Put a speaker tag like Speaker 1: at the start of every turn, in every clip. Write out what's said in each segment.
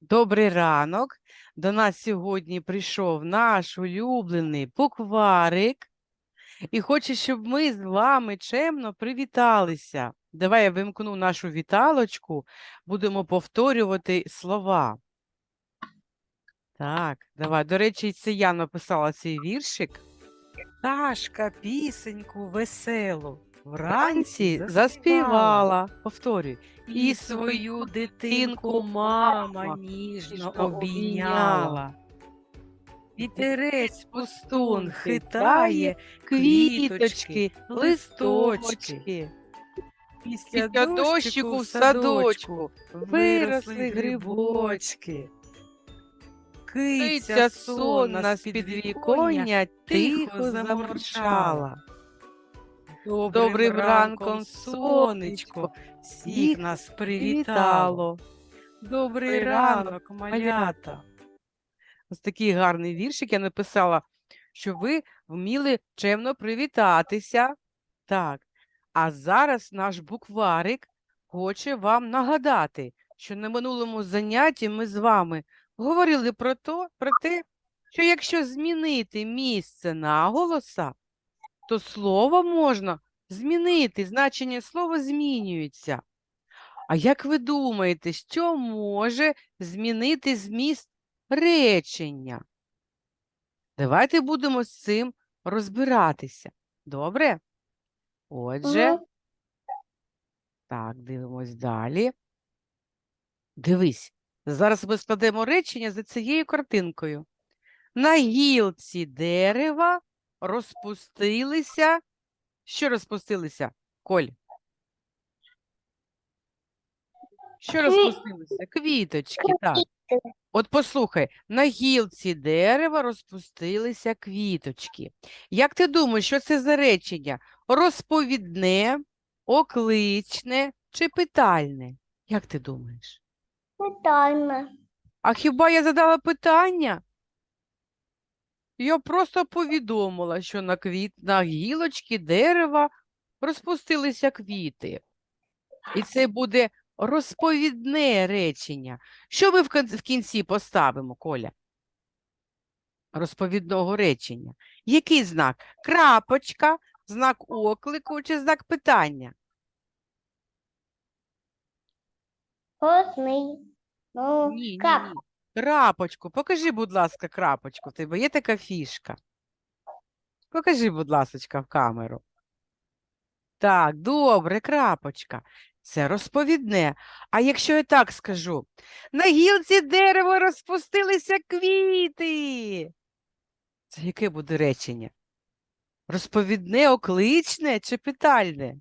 Speaker 1: Добрий ранок. До нас сьогодні прийшов наш улюблений букварик і хоче, щоб ми з вами чемно привіталися. Давай я вимкну нашу віталочку, будемо повторювати слова. Так, давай. До речі, це я написала цей віршик. Пташка пісеньку веселу вранці заспівала. Повторюй. І свою дитинку мама ніжно обійняла. Вітерець пустун хитає квіточки, листочки. Після дощику в садочку виросли грибочки. Киця сонна з підвіконня тихо замурчала. Добрим ранком сонечко всіх нас привітало. Добрий ранок, малята. Ось такий гарний віршик я написала, щоб ви вміли чемно привітатися. Так. А зараз наш букварик хоче вам нагадати, що на минулому занятті ми з вами говорили про, то, про те, що якщо змінити місце наголоса, то слово можна змінити, значення слова змінюється. А як ви думаєте, що може змінити зміст речення? Давайте будемо з цим розбиратися. Добре? Отже, так, дивимось далі. Дивись, зараз ми складемо речення за цією картинкою. На гілці дерева розпустилися. Що розпустилися, Коль? Що розпустилися? Квіточки, так. От послухай, на гілці дерева розпустилися квіточки. Як ти думаєш, що це за речення? Розповідне, окличне чи питальне? Як ти думаєш?
Speaker 2: Питання.
Speaker 1: А хіба я задала питання? Я просто повідомила, що на, квіт... на гілочці дерева розпустилися квіти. І це буде розповідне речення. Що ми в кон- в кінці поставимо, Коля? Розповідного речення. Який знак? Крапочка, знак оклику чи знак питання?
Speaker 2: Ну,
Speaker 1: Ні, ні, ні. Крапочку. Покажи, будь ласка, крапочку. В тебе є така фішка. Покажи, будь ласочка, в камеру. Так, добре, крапочка. Це розповідне. А якщо я так скажу, на гілці дерева розпустилися квіти. Це яке буде речення? Розповідне, окличне чи питальне?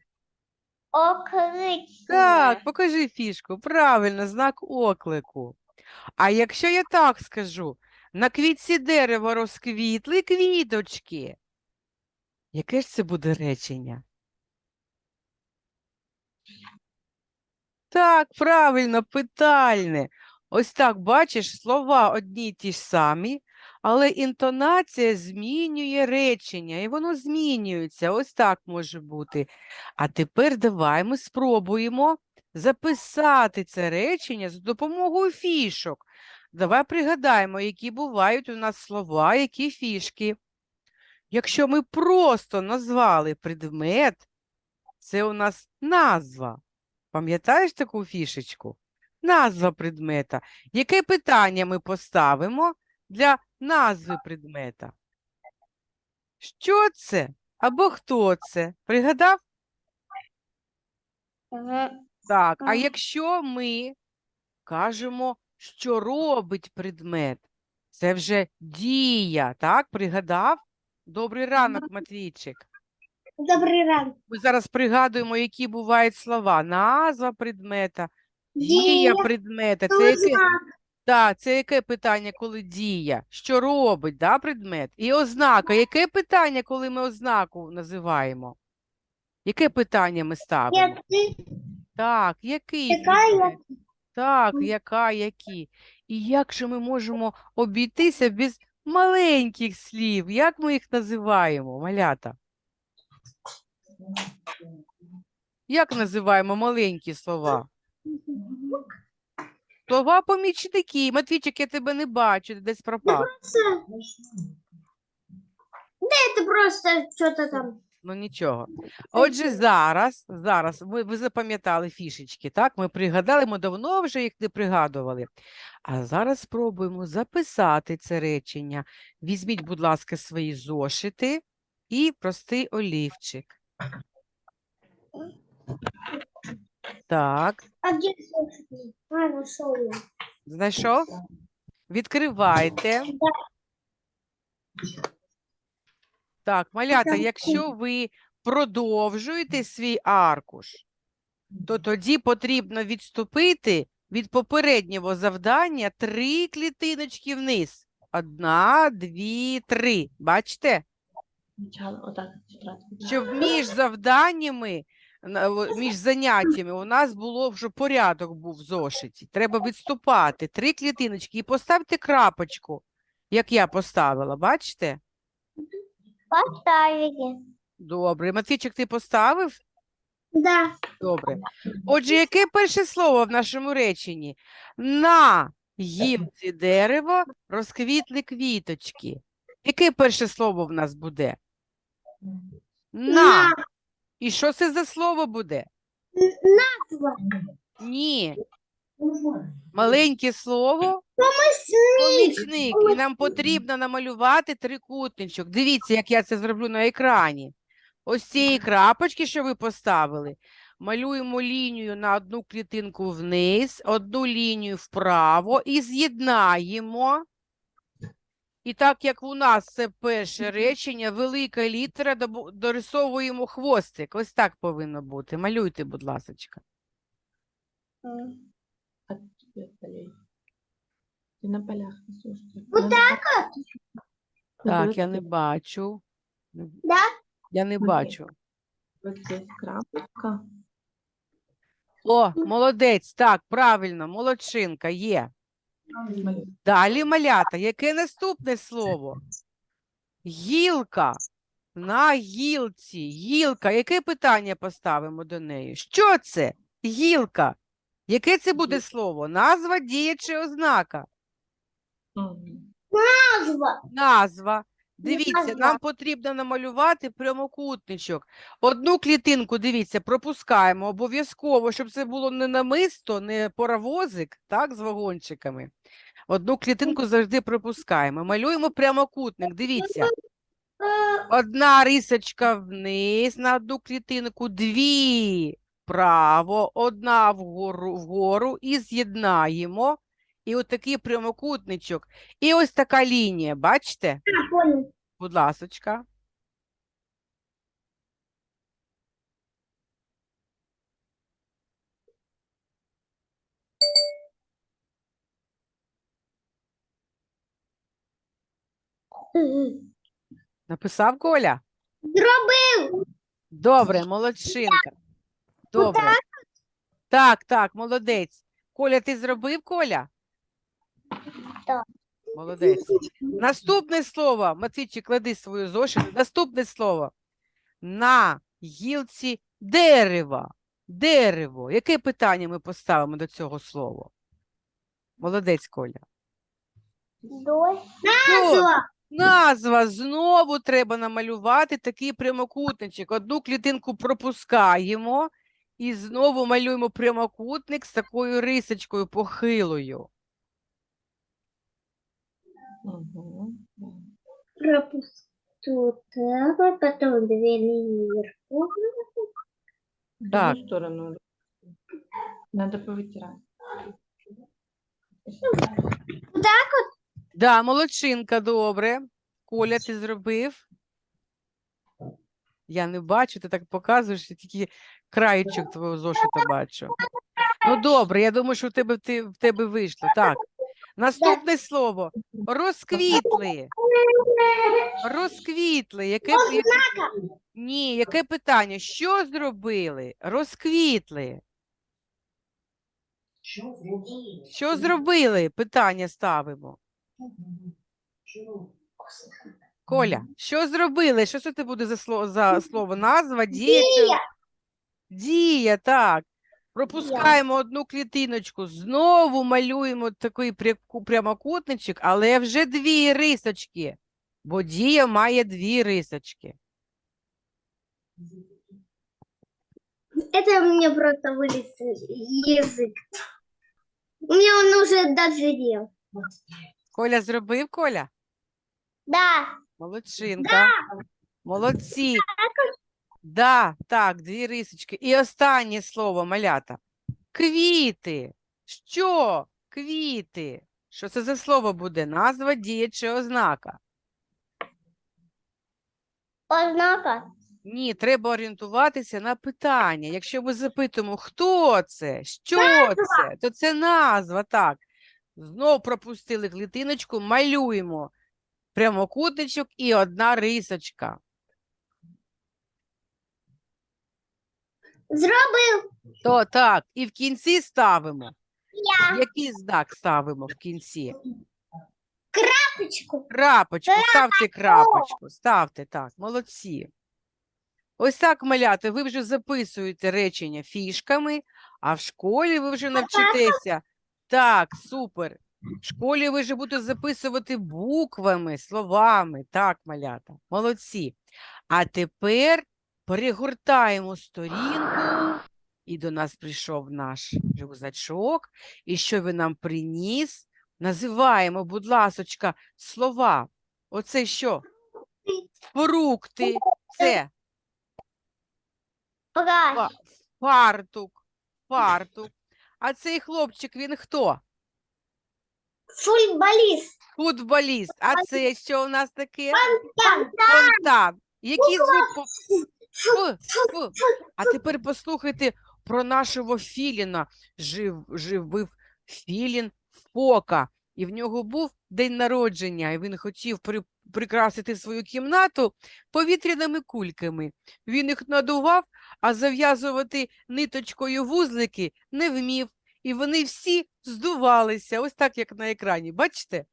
Speaker 2: Окличне.
Speaker 1: Так, покажи фішку. Правильно, знак оклику. А якщо я так скажу, на квітці дерева розквітли квіточки. Яке ж це буде речення? Так, правильно, питальне. Ось так, бачиш, слова одні й ті ж самі, але інтонація змінює речення, і воно змінюється. Ось так може бути. А тепер давай ми спробуємо записати це речення з допомогою фішок. Давай пригадаємо, які бувають у нас слова, які фішки. Якщо ми просто назвали предмет, це у нас назва. Пам'ятаєш таку фішечку? Назва предмета. Яке питання ми поставимо для назви предмета? Що це? Або хто це? Пригадав? Так, а якщо ми кажемо, що робить предмет, це вже дія, так? Пригадав? Добрий ранок, Матвійчик.
Speaker 2: Добрий ранок.
Speaker 1: Ми зараз пригадуємо, які бувають слова. Назва предмета, дія
Speaker 2: Дія,
Speaker 1: предмета. Це яке, да, це яке питання, коли дія? Що робить, да, предмет? І ознака. Яке питання, коли ми ознаку називаємо? Яке питання ми ставимо? Так, який
Speaker 2: Яка,
Speaker 1: предмет? Так, яка, які. І як же ми можемо обійтися без маленьких слів? Як ми їх називаємо, малята? Як називаємо маленькі слова? Слова помічники. Матвійчик, я тебе не бачу, ти десь пропав.
Speaker 2: Это просто что-то там.
Speaker 1: Ну нічого. Отже, зараз, зараз ви, ви запам'ятали фішечки, так? Ми пригадали, ми давно вже їх не пригадували. А зараз спробуємо записати це речення. Візьміть, будь ласка, свої зошити і простий олівчик. Так,
Speaker 2: А слушатель? А, нашел я.
Speaker 1: знайшов? Відкривайте. Так, малята, якщо ви продовжуєте свій аркуш, то тоді потрібно відступити від попереднього завдання три клітиночки вниз. Одна, дві, три. Бачите? Щоб між завданнями, між заняттями у нас було вже порядок був в зошиті. Треба відступати три клітиночки і поставте крапочку, як я поставила. Бачите?
Speaker 2: Поставили.
Speaker 1: Добре. Матвійчик, ти поставив?
Speaker 2: Да.
Speaker 1: Добре. Отже, яке перше слово в нашому реченні? На гілці дерева розквітли квіточки. Яке перше слово в нас буде? На. І що це за слово буде?
Speaker 2: Назва.
Speaker 1: Ні. Маленьке слово. Помічник. І нам потрібно намалювати трикутничок. Дивіться, як я це зроблю на екрані. Ось цієї крапочки, що ви поставили, малюємо лінію на одну клітинку вниз, одну лінію вправо і з'єднаємо. І так як у нас це перше речення, велика літера, дорисовуємо хвостик. Ось так повинно бути. Малюйте, будь ласочка.
Speaker 2: М.
Speaker 3: А тебе полей. Ти на полях.
Speaker 2: Вот
Speaker 3: так
Speaker 1: Так, я не бачу.
Speaker 2: Да?
Speaker 1: Я не
Speaker 3: Окей.
Speaker 1: бачу.
Speaker 3: Крапочка.
Speaker 1: О, молодець, так, правильно, молодчинка, є. Далі малята. Яке наступне слово? Гілка. На гілці. Гілка. Яке питання поставимо до неї? Що це? Гілка. Яке це буде слово? Назва, дія чи ознака?
Speaker 2: Назва.
Speaker 1: Назва. Дивіться, нам потрібно намалювати прямокутничок. Одну клітинку, дивіться, пропускаємо обов'язково, щоб це було не намисто, не паровозик, так, з вагончиками. Одну клітинку завжди пропускаємо. Малюємо прямокутник. Дивіться, одна рисочка вниз на одну клітинку, дві вправо, одна вгору, вгору і з'єднаємо. І отакий прямокутничок. І ось така лінія, бачите? Будь ласочка. Написав Коля?
Speaker 2: Зробив.
Speaker 1: Добре, молодчинка. Добре. Так, так, молодець. Коля, ти зробив, Коля?
Speaker 2: Так.
Speaker 1: Молодець. Наступне слово. Матвійчик, клади свою зошиту. Наступне слово. На гілці дерева. Дерево. Яке питання ми поставимо до цього слова? Молодець, Коля.
Speaker 2: Назва.
Speaker 1: Назва знову треба намалювати такий прямокутничок. Одну клітинку пропускаємо і знову малюємо прямокутник з такою рисочкою похилою.
Speaker 2: Пропусту так, потом две линии вверху.
Speaker 3: В
Speaker 1: Так.
Speaker 3: другую сторону. Надо повытирать.
Speaker 1: Да, молодчинка, добре. Коля, ти зробив? Я не бачу, ти так показуєш, я тільки краєчок твого зошита бачу. Ну добре, я думаю, що в тебе, ти, в тебе вийшло. Так. Наступне слово. Розквітли. Розквітли. Яке. Ні, яке питання? Що зробили? Розквітли. Що зробили? Питання ставимо. Коля, що зробили? Що це ти буде за слово, за слово? Назва, дія? Дія, так. Пропускаємо одну клітиночку, знову малюємо такий пряку- прямокутничок, але вже дві рисочки, бо дія має дві рисочки.
Speaker 2: Это мне просто вылез язык. У меня он уже дозрел.
Speaker 1: Коля зробив, Коля?
Speaker 2: Да.
Speaker 1: Молодчинка. Молодці. Да, так, дві рисочки. І останнє слово, малята. Квіти. Що? Квіти. Що це за слово буде? Назва, дія чи ознака?
Speaker 2: Ознака.
Speaker 1: Ні, треба орієнтуватися на питання. Якщо ми запитуємо, хто це, що це, то це назва, так. Знов пропустили клітиночку, малюємо прямокутничок і одна рисочка.
Speaker 2: Зробив.
Speaker 1: То так, і в кінці ставимо.
Speaker 2: Я.
Speaker 1: Який знак ставимо в кінці?
Speaker 2: Крапочку.
Speaker 1: Крапочку, ставте крапочку, ставте так, молодці. Ось так, малята, ви вже записуєте речення фішками, а в школі ви вже навчитеся. Так, супер. В школі ви вже будете записувати буквами, словами. Так, малята, молодці. А тепер перегортаємо сторінку, і до нас прийшов наш рюкзачок. І що він нам приніс? Називаємо, будь ласочка, слова. Оце що? Фрукти. Це Фа- фартук. Фартук. А цей хлопчик, він хто?
Speaker 2: Футболіст.
Speaker 1: Футболіст. А це що у нас таке?
Speaker 2: Там.
Speaker 1: Фонтан. Який звук? По- Ф, ф. А тепер послухайте про нашого Філіна. Жив, живив Філін Фока. І в нього був день народження, і він хотів при, прикрасити свою кімнату повітряними кульками. Він їх надував, а зав'язувати ниточкою вузлики не вмів. І вони всі здувалися, ось так, як на екрані. Бачите?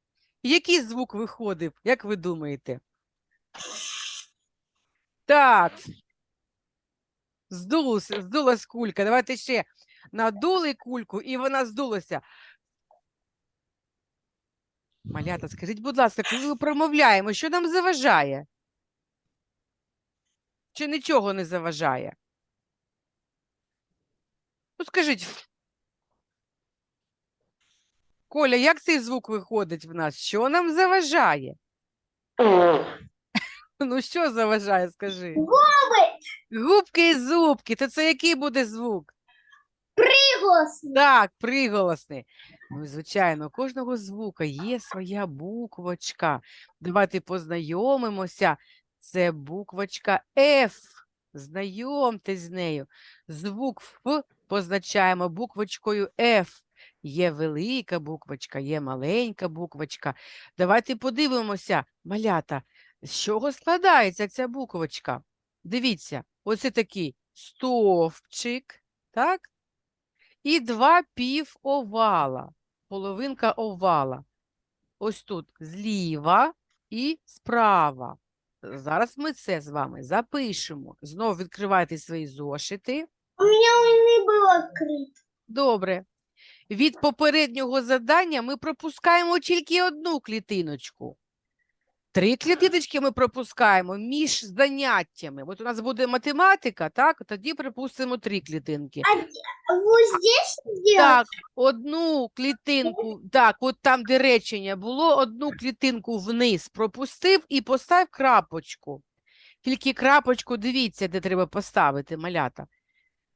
Speaker 1: Який звук виходив, як ви думаєте? Так. Здулося, здулась кулька. Давайте ще надули кульку, і вона здулася. Малята, скажіть, будь ласка, коли ми промовляємо, що нам заважає? Чи нічого не заважає? Ну, скажіть. Коля, як цей звук виходить в нас? Що нам заважає? Ну, що заважає, скажи? Губки і зубки, то це який буде звук?
Speaker 2: Приголосний.
Speaker 1: Так, приголосний. Ну, звичайно, у кожного звука є своя буквочка. Давайте познайомимося. Це буквочка F. Знайомтесь з нею. Звук Ф позначаємо буквочкою F. Є велика буквочка, є маленька буквочка. Давайте подивимося, малята, з чого складається ця буквочка. Дивіться, оце такий стовпчик, так? І два півовала, половинка овала. Ось тут зліва і справа. Зараз ми це з вами запишемо. Знову відкривайте свої зошити.
Speaker 2: У меня он не был открыт.
Speaker 1: Добре. Від попереднього завдання ми пропускаємо тільки одну клітиночку. Три клітиночки ми пропускаємо між заняттями. От у нас буде математика, так? Тоді припустимо три клітинки.
Speaker 2: Вот здесь?
Speaker 1: Так, одну клітинку, так, от там, де речення було, одну клітинку вниз пропустив і постав крапочку. Тільки крапочку дивіться, де треба поставити, малята.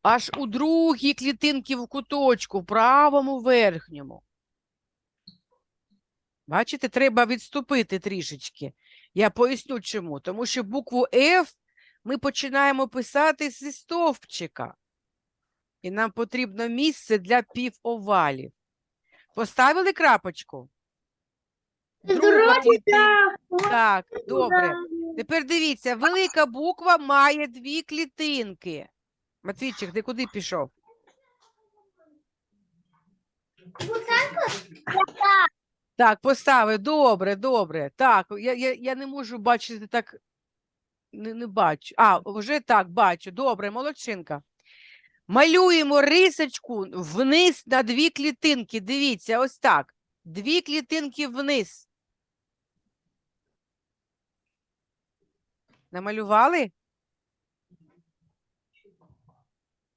Speaker 1: Аж у другій клітинці в куточку, в правому верхньому. Бачите, треба відступити трішечки. Я поясню чому. Тому що букву F ми починаємо писати зі стовпчика. І нам потрібно місце для півовалів. Поставили крапочку? Друга. Так, добре. Тепер дивіться, велика буква має дві клітинки. Матвійчик, ти куди пішов?
Speaker 2: Вот так?
Speaker 1: Так, поставив. Добре, добре. Так, я, я, я не можу бачити так. Не, не бачу. А, вже так, бачу. Добре, молодчинка. Малюємо рисочку вниз на дві клітинки. Дивіться, ось так. Дві клітинки вниз. Намалювали?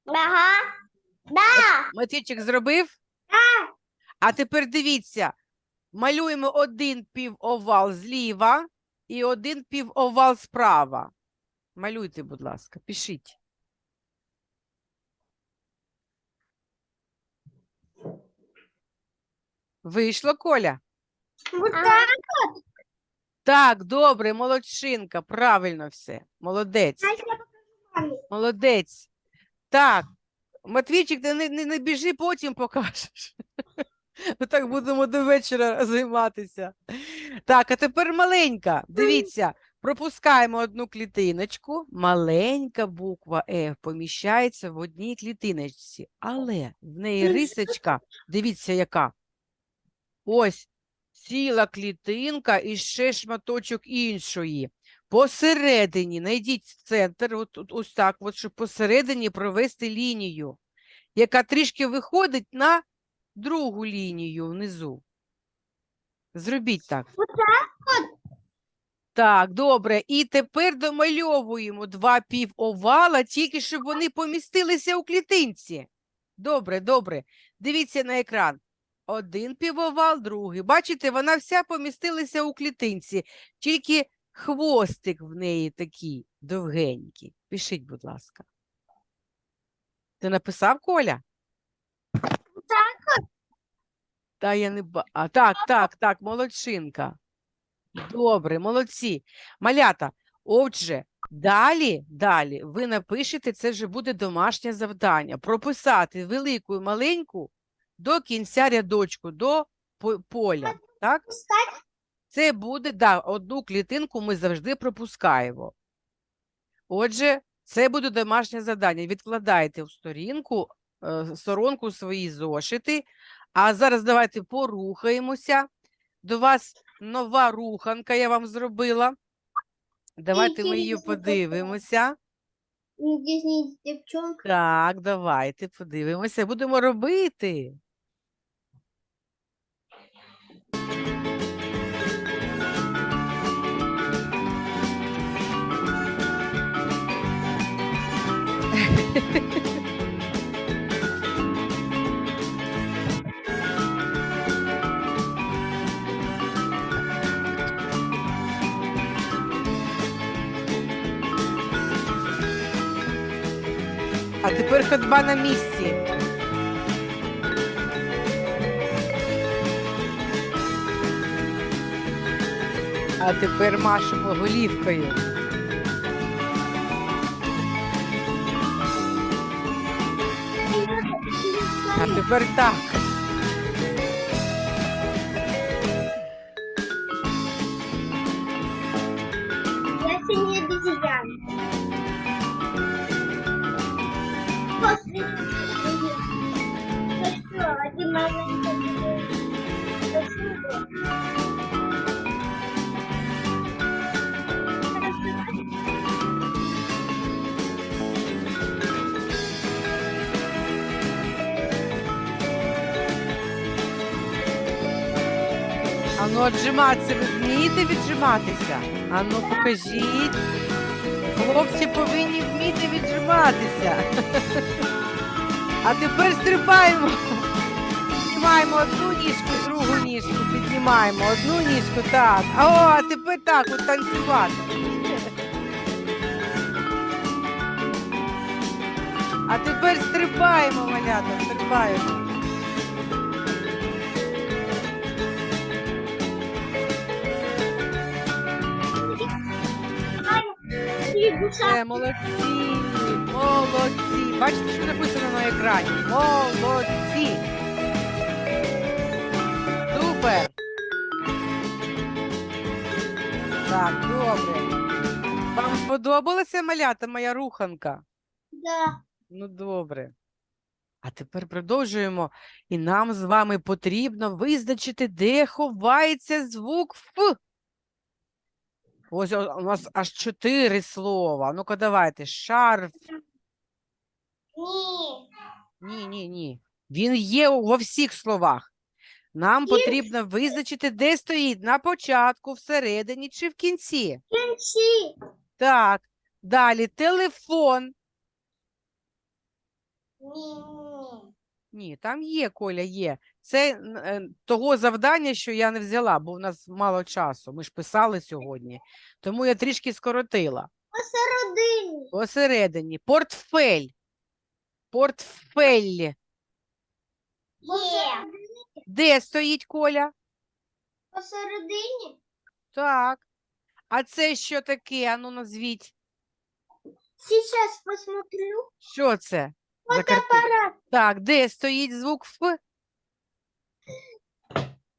Speaker 2: Ага. Да.
Speaker 1: Матвійчик зробив? А тепер дивіться, малюємо один півовал зліва і один півовал справа. Малюйте, будь ласка, пишіть. Вийшло, Коля?
Speaker 2: Вот так.
Speaker 1: Так, добре, молодчинка, правильно все. Молодець.
Speaker 2: А я покажу маме.
Speaker 1: Молодець. Так, Матвійчик, ти не, не, не біжи, потім покажеш. Ми так будемо до вечора займатися. Так, а тепер маленька. Дивіться, пропускаємо одну клітиночку. Маленька буква F поміщається в одній клітиночці, але в неї рисочка, дивіться, яка. Ось ціла клітинка і ще шматочок іншої. Посередині, найдіть в центр, от, от, ось так, от, щоб посередині провести лінію, яка трішки виходить на другу лінію внизу. Зробіть так. Так, добре. І тепер домальовуємо два півовала, тільки щоб вони помістилися у клітинці. Добре, добре. Дивіться на екран. Один півовал, другий. Бачите, вона вся помістилася у клітинці, тільки хвостик в неї такий довгенький. Пишіть, будь ласка. Ти написав, Коля? Та я не ба. А, так, так, так, молодчинка. Добре, молодці. Малята, отже, далі, далі ви напишете, це вже буде домашнє завдання. Прописати велику і маленьку до кінця рядочку, до поля. Так? Це буде, да, одну клітинку ми завжди пропускаємо. Отже, це буде домашнє завдання. Відкладайте в сторінку, е, сторонку свої зошити. А зараз давайте порухаємося. До вас нова руханка я вам зробила. Давайте ми її подивимося. Так, давайте подивимося. Будемо робити. ходьба на місці. А тепер машемо голівкою. А тепер так. Ану, отжиматися. Ви вмієте віджиматися? Ану, покажіть. Хлопці повинні вміти віджиматися. А тепер стрибаємо. Піднімаємо одну ніжку, другу ніжку, піднімаємо одну ніжку, так. А о, а тепер так, от танцювати. А тепер стрибаємо, малята, стрибаємо. Е, молодці, молодці. Бачите, що написано на екрані? Молодці. Супер. Так, добре. Вам сподобалася малята моя руханка?
Speaker 2: Да.
Speaker 1: Ну, добре. А тепер продовжуємо. І нам з вами потрібно визначити, де ховається звук Ф. Ось у нас аж чотири слова. Ну-ка, давайте. Шарф,
Speaker 2: Не.
Speaker 1: Ні, ні, ні. Він є во всіх словах. Нам потрібно визначити, де стоїть на початку, всередині чи в кінці.
Speaker 2: Кінці.
Speaker 1: Так, далі телефон.
Speaker 2: Ні.
Speaker 1: Ні, там є, Коля, є. Це е, того завдання, що я не взяла, бо в нас мало часу. Ми ж писали сьогодні. Тому я трішки скоротила.
Speaker 2: Посередині.
Speaker 1: Посередині. Портфель. Портфель.
Speaker 2: Є.
Speaker 1: Де стоїть Коля?
Speaker 2: Посередині.
Speaker 1: Так. А це що таке? Ану, назвіть.
Speaker 2: Сейчас посмотрю.
Speaker 1: Що це? за?
Speaker 2: Фотоапарат.
Speaker 1: Так, де стоїть звук Ф?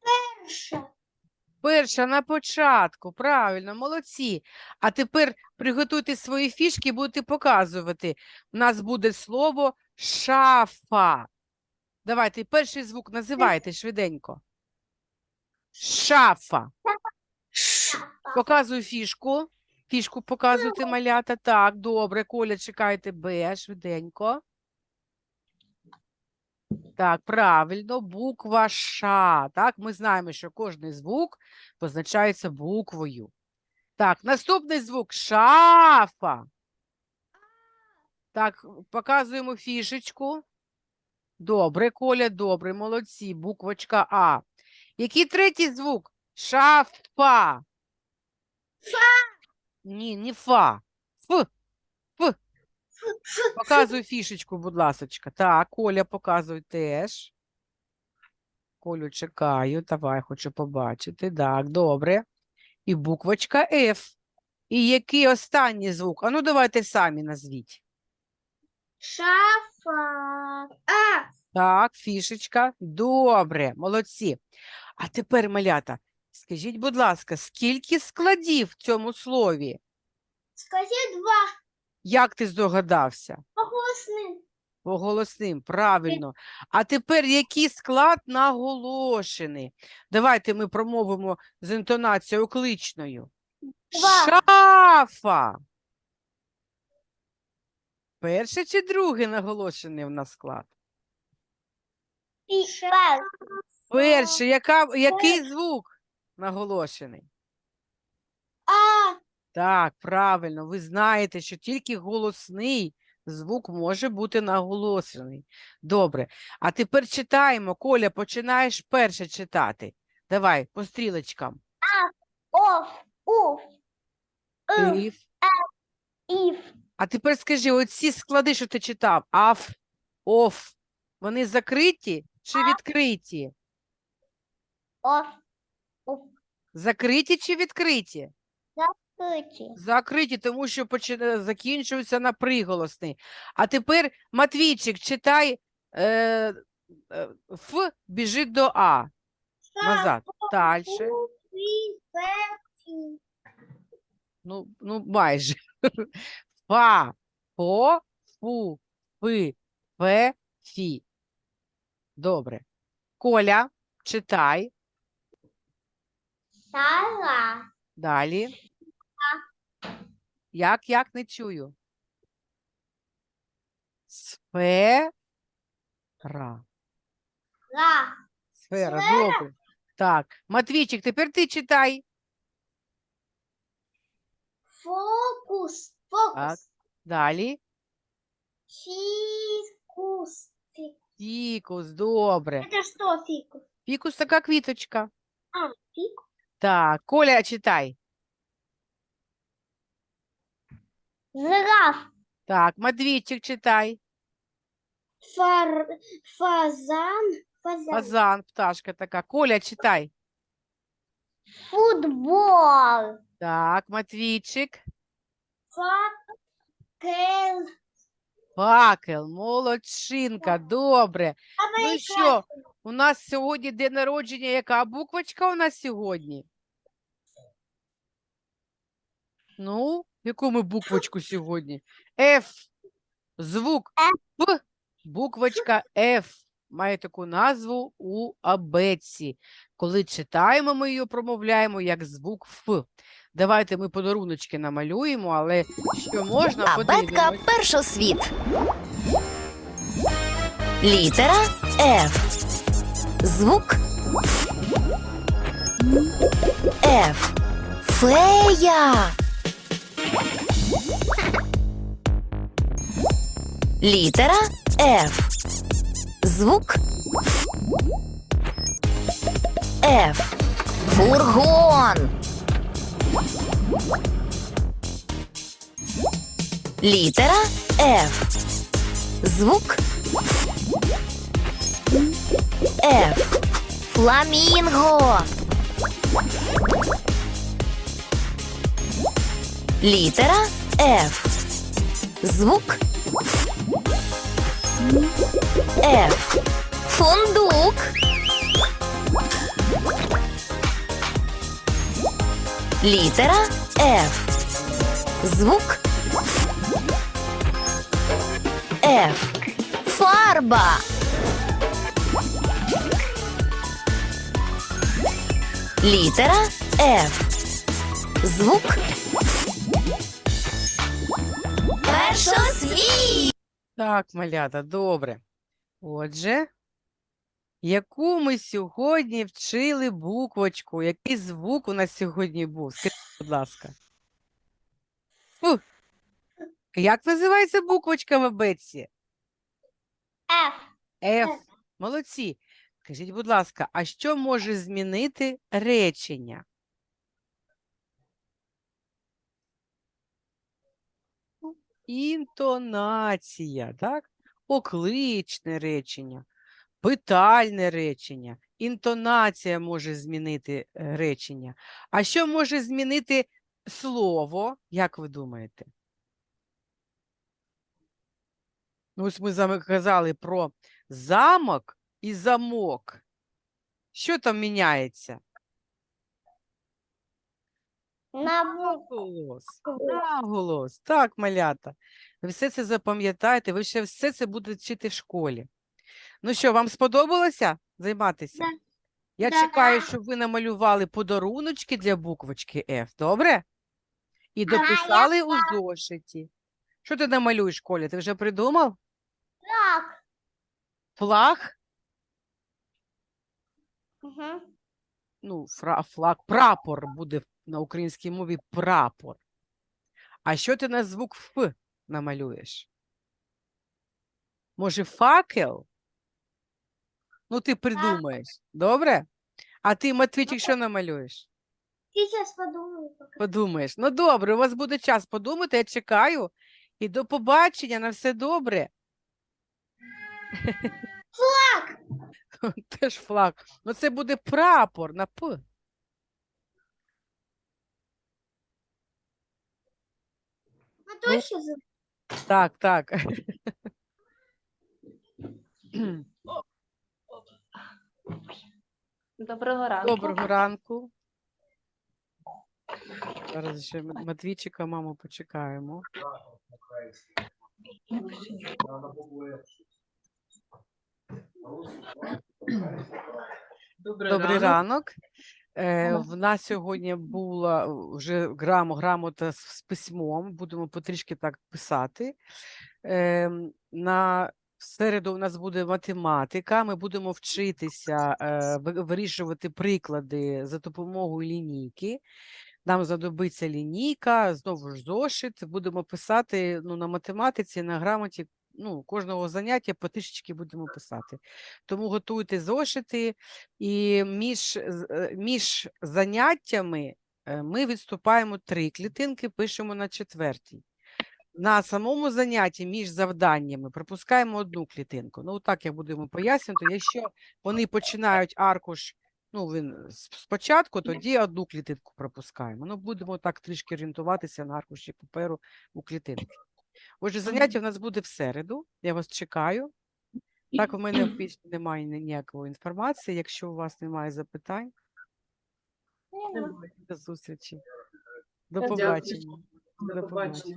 Speaker 2: Перша.
Speaker 1: Перша на початку. Правильно, молодці. А тепер приготуйте свої фішки, будете показувати. У нас буде слово шафа. Давайте перший звук називайте швиденько. Шафа. Показую фішку. Фішку показуйте, малята. Так, добре. Коля, чекайте Б, швиденько. Так, правильно, буква Ш. Так, ми знаємо, що кожний звук позначається буквою. Так, наступний звук шафа. Так, показуємо фішечку. Добре, Коля, добре, молодці. Буквочка А. Який третій звук? Шафа. Ні, не фа. Ф. Ф. Показуй фішечку, будь ласочка. Так, Коля, показуй теж. Колю чекаю. Давай, хочу побачити. Так, добре. І буквочка F. І який останній звук? Ану, давайте самі назвіть.
Speaker 2: Шафа. А.
Speaker 1: Так, фішечка. Добре, молодці. А тепер, малята, скажіть, будь ласка, скільки складів в цьому слові?
Speaker 2: Скажи два.
Speaker 1: Як ти здогадався?
Speaker 2: Голосним.
Speaker 1: По голосним, правильно. А тепер який склад наголошений? Давайте ми промовимо з інтонацією кличною.
Speaker 2: Два.
Speaker 1: Шафа. Перше чи друге наголошений в нас склад? Перше, яка, який звук наголошений?
Speaker 2: А.
Speaker 1: Так, правильно, ви знаєте, що тільки голосний звук може бути наголошений. Добре. А тепер читаємо. Коля, починаєш перше читати. Давай, по стрілочкам.
Speaker 2: Оф. Уф. Ив. Ів.
Speaker 1: А тепер скажи, оці склади, що ти читав, аф, оф, вони закриті чи відкриті?
Speaker 2: Оф. Уф.
Speaker 1: Закриті чи відкриті?
Speaker 2: Киті.
Speaker 1: Закриті, тому що почина- закінчуються на приголосний. А тепер, Матвійчик, читай е, е, Ф біжить до А. Назад. Дальше. Ну, ну майже. Фа, по, фу, фи, фе, фі. Добре. Коля, читай.
Speaker 2: Сала.
Speaker 1: Далі. Як, як не чую? Сфера.
Speaker 2: Ла.
Speaker 1: Сфера,
Speaker 2: Сфера.
Speaker 1: добре. Так, Матвійчик, тепер ти читай.
Speaker 2: Фокус.
Speaker 1: Так.
Speaker 2: Фокус.
Speaker 1: Далі.
Speaker 2: Фикус. Фи-
Speaker 1: Фікус, добре.
Speaker 2: Это что фикус?
Speaker 1: Фікус така квіточка.
Speaker 2: А, фикус.
Speaker 1: Так, Коля, читай.
Speaker 2: Жираф.
Speaker 1: Так, Матвійчик, читай.
Speaker 2: Фар... Фазан. Фазан.
Speaker 1: Фазан, пташка така. Коля, читай.
Speaker 2: Футбол.
Speaker 1: Так, Матвійчик.
Speaker 2: Факел.
Speaker 1: Факел, молодчинка, добре. Ну що, у нас сьогодні день народження, яка буквочка у нас сьогодні? Ну, яку ми буквочку сьогодні? Ф. Звук П, буквочка Ф. Має таку назву у абетці. Коли читаємо, ми її промовляємо як звук Ф. Давайте ми подаруночки намалюємо, але що можна,
Speaker 4: Абетка
Speaker 1: подивимось.
Speaker 4: першосвіт. Літера F. Звук F. Фея. Літера F. Звук F. Фургон. Літера F. Звук F. Фламінго. Літера F. Звук F. Фундук. Літера F. Звук F. Фарба. Літера F. Звук Першосвіт.
Speaker 1: Так, малята, добре. Отже, яку ми сьогодні вчили буквочку? Який звук у нас сьогодні був? Скажіть, будь ласка. Фу. Як називається буквочка в абетці?
Speaker 2: F.
Speaker 1: F. Молодці. Скажіть, будь ласка, а що може змінити речення? Інтонація, так? Окличне речення, питальне речення, інтонація може змінити е, речення. А що може змінити слово, як ви думаєте? Ну, ось ми казали про замок і замок. Що там міняється? Наголос. Наголос. Так, малята. Ви все це запам'ятаєте, ви ще все це будете вчити в школі. Ну що, вам сподобалося займатися?
Speaker 2: Да.
Speaker 1: Я
Speaker 2: Да.
Speaker 1: чекаю, щоб ви намалювали подаруночки для буквочки F, добре? І
Speaker 2: Ага, я
Speaker 1: дописали у зошиті. Що ти намалюєш, Коля? Ти вже придумав?
Speaker 2: Так.
Speaker 1: Флаг?
Speaker 2: Угу.
Speaker 1: ну, фра, флаг, прапор буде на українській мові прапор. А що ти на звук Ф намалюєш? Може, факел? Ну, ти придумаєш. Добре? А ти, Матвійчик, що намалюєш?
Speaker 2: Сейчас подумаю. пока.
Speaker 1: Подумаєш. Ну, добре, у вас буде час подумати, я чекаю. І до побачення, на все добре.
Speaker 2: Флаг.
Speaker 1: Теж флаг. Ну, це буде прапор на П.
Speaker 2: А то ще за-
Speaker 1: Так, так.
Speaker 3: Доброго ранку.
Speaker 1: Доброго ранку. Зараз ще Мат- Матвійчика, маму, почекаємо.
Speaker 3: Добрий,
Speaker 1: Добрий
Speaker 3: ранок.
Speaker 1: ранок. Е, в нас сьогодні була вже грамо, грамота з, з письмом. Будемо потрішки так писати. Е, на середу у нас буде математика. Ми будемо вчитися е, вирішувати приклади за допомогою лінійки. Нам знадобиться лінійка, знову ж зошит. Будемо писати ну, на математиці, на грамоті. Ну, кожного заняття по трішечки будемо писати. Тому готуйте зошити, і між, е, між заняттями е, ми відступаємо три клітинки, пишемо на четвертій. На самому занятті між завданнями пропускаємо одну клітинку. Ну, так як будемо пояснювати, якщо вони починають аркуш, ну, він спочатку, тоді одну клітинку пропускаємо. Ну, будемо так трішки орієнтуватися на аркуші паперу у клітинки. Отже, заняття в нас буде в середу. Я вас чекаю. Так, у мене в пісні немає ніякої інформації. Якщо у вас немає запитань, до зустрічі. До побачення.
Speaker 3: До
Speaker 1: побачення.